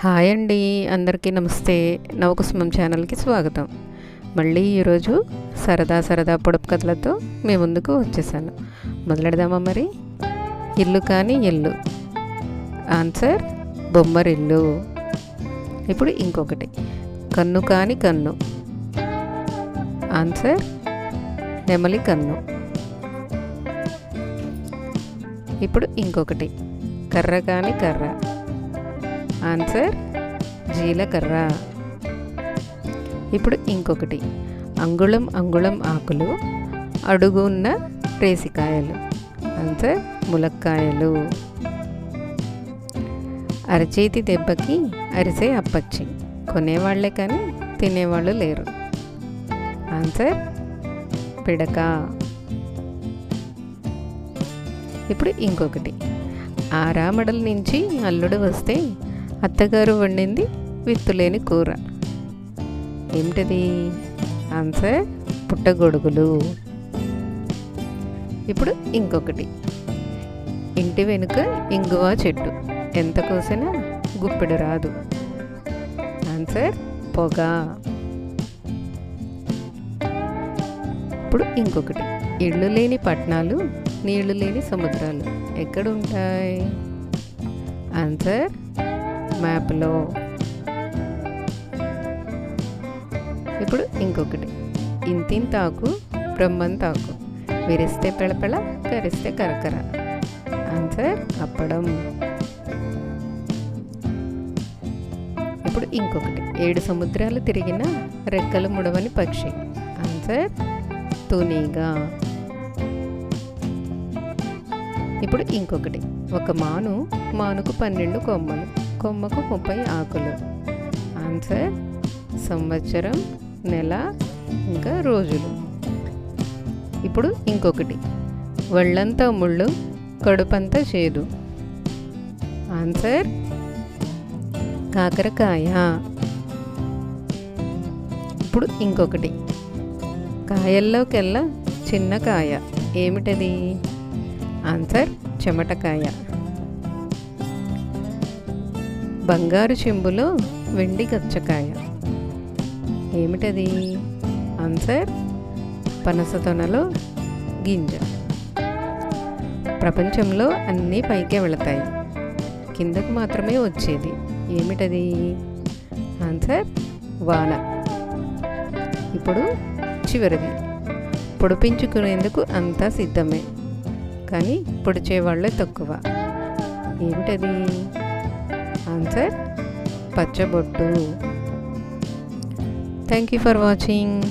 Hi అండి అందరికీ నమస్తే. నవకుసుమం ఛానల్కి స్వాగతం. మళ్ళీ ఈరోజు సరదా సరదా పొడుపు కథలతో మీ ముందుకు వచ్చేసాను. మొదలెడదామా మరి? ఇల్లు కానీ ఇల్లు. ఆన్సర్ బొమ్మరిల్లు. ఇప్పుడు ఇంకొకటి. కన్ను కాని కన్ను. ఆన్సర్ నెమలి కన్ను. ఇప్పుడు ఇంకొకటి. కర్ర కాని కర్ర. ఆన్సర్ జీలకర్ర. ఇప్పుడు ఇంకొకటి. అంగుళం అంగుళం ఆకులు అడుగు ఉన్న రేసికాయలు. ఆన్సర్ ములక్కాయలు. అరచేతి దెబ్బకి అరిసే అప్పచ్చి. కొనేవాళ్ళే కానీ తినేవాళ్ళు లేరు. ఆన్సర్ పిడక. ఇప్పుడు ఇంకొకటి. ఆరామడల నుంచి అల్లుడు వస్తే అత్తగారు వండింది విత్తులేని కూర. ఏమిటది ఆన్సర్ పుట్టగొడుగులు. ఇప్పుడు ఇంకొకటి. ఇంటి వెనుక ఇంగువ చెట్టు. ఎంత కోసినా గుప్పెడు రాదు. ఆన్సర్ పొగ. ఇప్పుడు ఇంకొకటి. ఇళ్ళు లేని పట్టణాలు నీళ్ళు లేని సముద్రాలు ఎక్కడ ఉంటాయి? ఆన్సర్ మ్యాప్లో. ఇప్పుడు ఇంకొకటి. ఇంతింతాకు బ్రహ్మంతాకు. విరిస్తే పెళపెళ కరిస్తే కరకర. ఆన్సర్ అప్పడం. ఇప్పుడు ఇంకొకటి. ఏడు సముద్రాలు తిరిగిన రెక్కలు ముడవని పక్షి. ఆన్సర్ తునిగా. ఇప్పుడు ఇంకొకటి. ఒక మాను మానుకు పన్నెండు కొమ్మలు కొమ్మకు ముప్పై ఆకులు. ఆన్సర్ సంవత్సరం నెల ఇంకా రోజులు. ఇప్పుడు ఇంకొకటి. ఒళ్ళంతా ముళ్ళు కడుపంతా చేదు. ఆన్సర్ కాకరకాయ. ఇప్పుడు ఇంకొకటి. కాయల్లోకెల్లా చిన్న కాయ. ఏమిటది? ఆన్సర్ చెమటకాయ. బంగారు చెంబులో వెండి గచ్చకాయ. ఏమిటది? ఆన్సర్ పనసతొనలో గింజ. ప్రపంచంలో అన్నీ పైకే వెళతాయి. కిందకు మాత్రమే వచ్చేది. ఏమిటది? ఆన్సర్ వాన. ఇప్పుడు చివరిది. పొడిపించుకునేందుకు అంతా సిద్ధమే. కానీ పొడిచేవాళ్ళే తక్కువ. ఏమిటది? Answer పచ్చబొట్టు. Thank you for watching